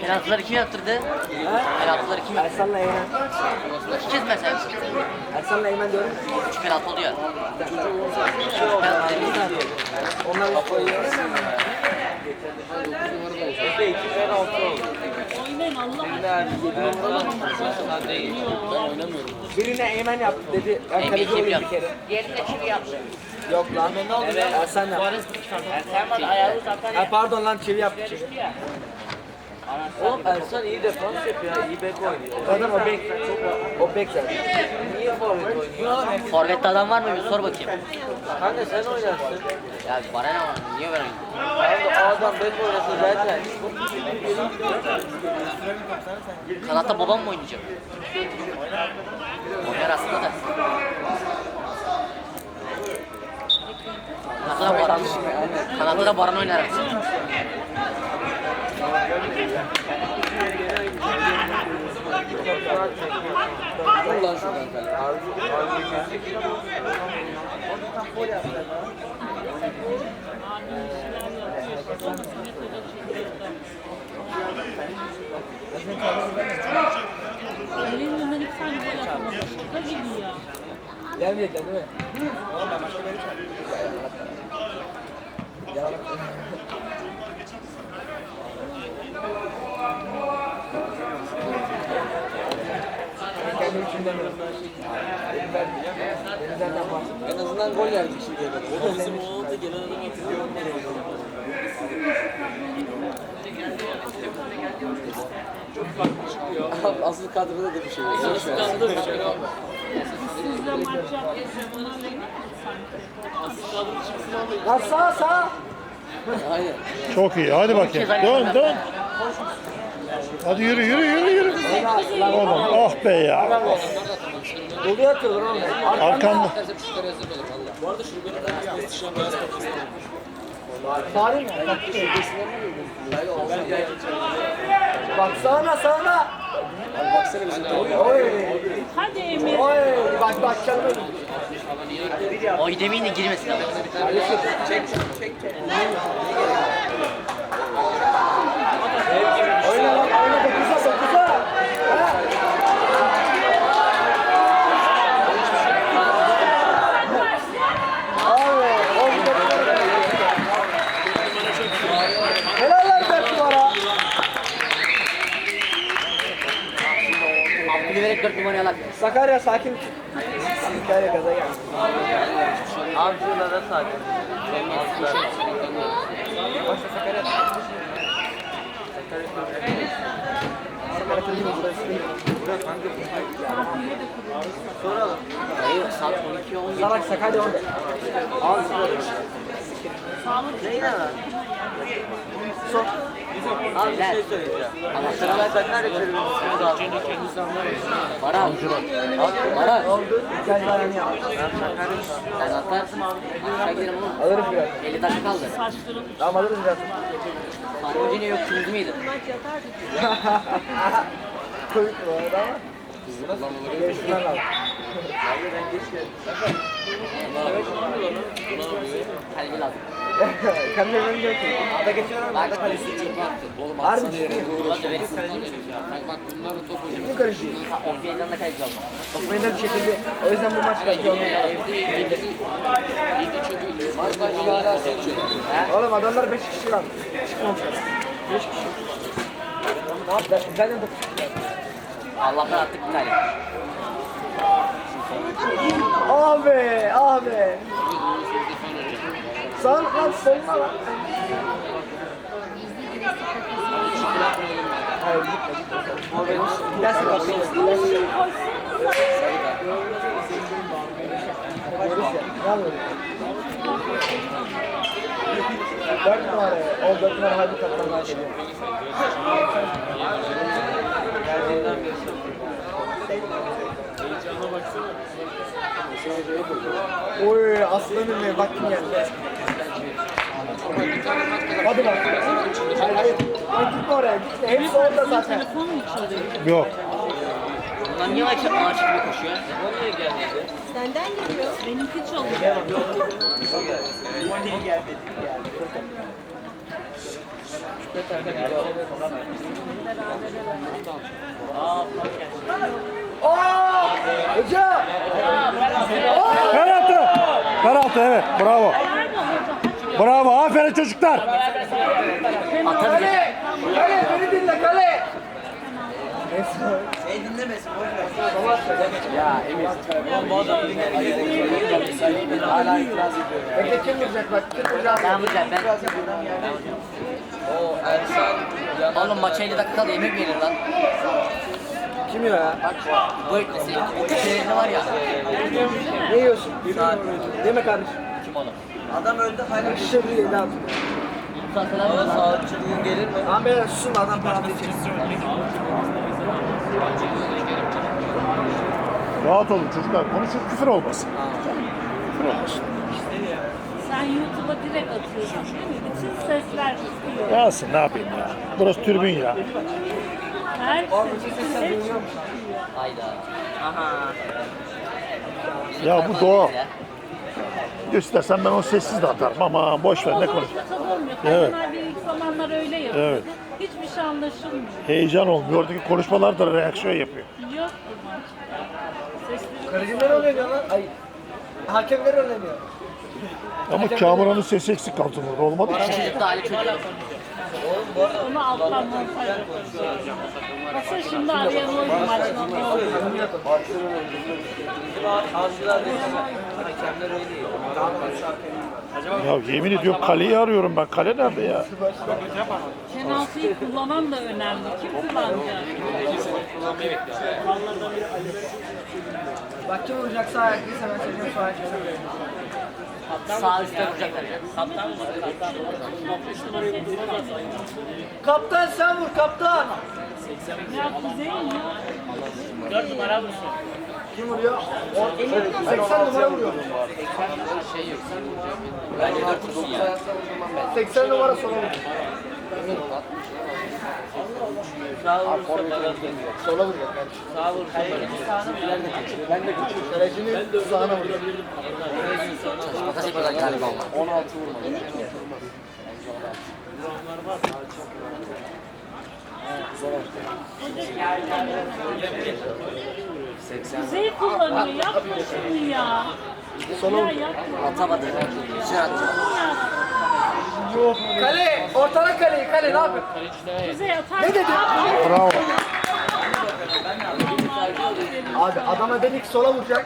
Penaltıları kim yaptırdı? Penaltıları kim yaptırdı? Ersan'la Eymen. İki kez mesela. Ersan'la Eymen diyorum. Üç penaltı oluyor. Onlar üç koyuyor. Efe iki tane altı oldu. Birine Eymen yaptı dedi. Ben Eymen kaleci kim olayım bir yaptı? kere. Diğerinde çivi yaptı. Yok lan. Evet. Ersan yaptı. Ersen var ayağı uzaktan Ha pardon lan çivi yaptı. çivi. ya. Oğlum Ersan iyi defans yapıyor. iyi bek oynuyor. Zaten o bek. O bek zaten. Niye forvet oynuyor? Forvet'te adam var mı? Bir sor bakayım. Kanka sen oynarsın. Ya bana ne var? Niye ben oynayayım? Kanka o adam bek oynasın zaten. Kanatta babam mı oynayacak? Oynar aslında da. Kanatta da Baran, kanatta da Baran oynar aslında. Dur lan şuradan kale. Elinden iki tane gol atamadı. Şaka gibi ya. Gelmeyecekler değil mi? Kendim için demiyorum. Benim ben- benim zaten En azından gol yerdik şimdiye kadar. Bizim oğlan da gelen adam hatırlıyor. Asıl kadroda da bir şey yok. Asıl kadroda bir şey yok. Sizle maç. Lan sağ sağ. Aynen. Çok iyi. Hadi bakayım. Dön dön. Hadi yürü yürü yürü yürü. Oğlum ah be ya. Dolu atıyorlar oğlum. Arkanda. Tarih mi? Bak sağına sağına. Baksana bizim Oy. Hadi Emir. Oy. Bak bak çalma. Oy demeyin de girmesin ama. Oyna 44 numaralar. Sakarya sakin. Sakarya gaza geldi. Avcılar da sakin. Başta Sakarya. Soralım. Hayır saat 12 oldu. Salak Sakarya orada. Avcılar. Neyine lan? Sor. Abi bir şey söyleyeceğim. Anahtarı ver. Sakarya çocuğu. Baran. Baran. oldu? Gel bana ne yap? Sen atarsın. Aşağı gidelim oğlum. Alırız biraz. 50 dakika kaldı. Tamam alırız biraz. Hoca ne yok? Kırmızı mıydı? Komik bu arada ama. Geçtiler lazım. Kalbi lazım. Kamera önünde oturuyor. Ada geçiyorum. Bak kalesi çekme attı. Oğlum atsana yere doğru. Evet. Bak bunların topu. Kim karışıyor? Orta yanında kaleci lazım. Toplayınca bir şekilde. O yüzden bu maç kaçıyor. Maç başlıyor hala seçiyor. Oğlum adamlar 5 kişi lan. Çıkmamışlar. 5 kişi. Ne yaptılar? Zaten 9 kişi. Allah'tan attık bir tane. Abi, abi. Sağ lan soluna lan. Hayır gitme gitme. Gidersin anladın? Dört numara. O dört numara hadi kaptanlar geliyor. Geldiğinden beri. Oy aslanım ya bak kim geldi. Hadi bak. Hayır hayır. Hayır gitme oraya gitme. Hepsi orada zaten. Telefon mu çalıyor? Yok. Lan niye açıp ağaç gibi koşuyor? Telefon niye gelmedi? Senden geliyor. Benimki çalıyor. Gelmedi. Gelmedi. Aa! Hoca! Penaltı! Penaltı evet bravo aferin çocuklar. Kale! Kale beni dinle kale! Seni dinlemesin. Ya Emir. Bu adam Hala itiraz ediyor. Bekle kim vuracak bak? Kim vuracak? Ben vuracağım ben. O Ersan. Oğlum maça 50 dakika kala yemek verir lan. Kim ya? Bu eklesi. O köşelerinde var ya. Ne yiyorsun? Mi kardeşim? Kim oğlum? Adam öldü hala bir şey değil abi. Musa selam olsun. Sağlıkçılığın gelir mi? Tamam beyler susun da adam para diyecek. Rahat olun çocuklar. Konuşun küfür olmasın. Küfür olmasın. Sen YouTube'a direkt atıyorsun değil mi? Bütün sesler çıkıyor. Yalsın ne yapayım ya. Burası türbün ya. Her ses hep Hayda. Ya bu doğa. İstersen ben onu sessiz de atarım ama boş ver ne konuş. Evet. Bir ilk zamanlar öyle yapıyor. Evet. Hiçbir şey anlaşılmıyor. Heyecan olmuyor. Oradaki konuşmalar da reaksiyon yapıyor. Yok bu maç. Sesleri lan. Ay. Hakemler oynanıyor. Ama Kamuran'ın sesi eksik kaldı burada. Olmadı ki. Çocuk da Ali çocuk. onu alttan montaj. Aslında şimdi arayan ne oluyor? Avcılar değil. Hakemler öyle değil. Ya yemin ediyorum kaleyi arıyorum ben. Kale nerede ya? Penaltıyı kullanan da önemli. Kim kullanacak? Bak kim vuracak sağ ayaklıysa ben söyleyeceğim sağ ayaklıysa. Sağ üstte vuracaklar. Kaptan sen vur kaptan. Ya Kuzey mi? Dört numara mısın? Kim vuruyor? 80 numara vuruyor. Bence 4 vursun ya. 80 numara sola vuruyor. Sağ vurursa bana. Sola vuruyor. Sağ vurursa bana. Ben de küçük. Kalecinin sağına vuruyor. Makas yapıyorlar galiba onlar. 16 vurmadı. Kuzey kullanıyor. Yapma şunu ya. Yapma Atamadı. Attı. ya. Kale! Ortana kaleyi kale ne yapıyor? Kuzey atar. Ne dedi? Bravo. Abi adama dedik sola vuracak.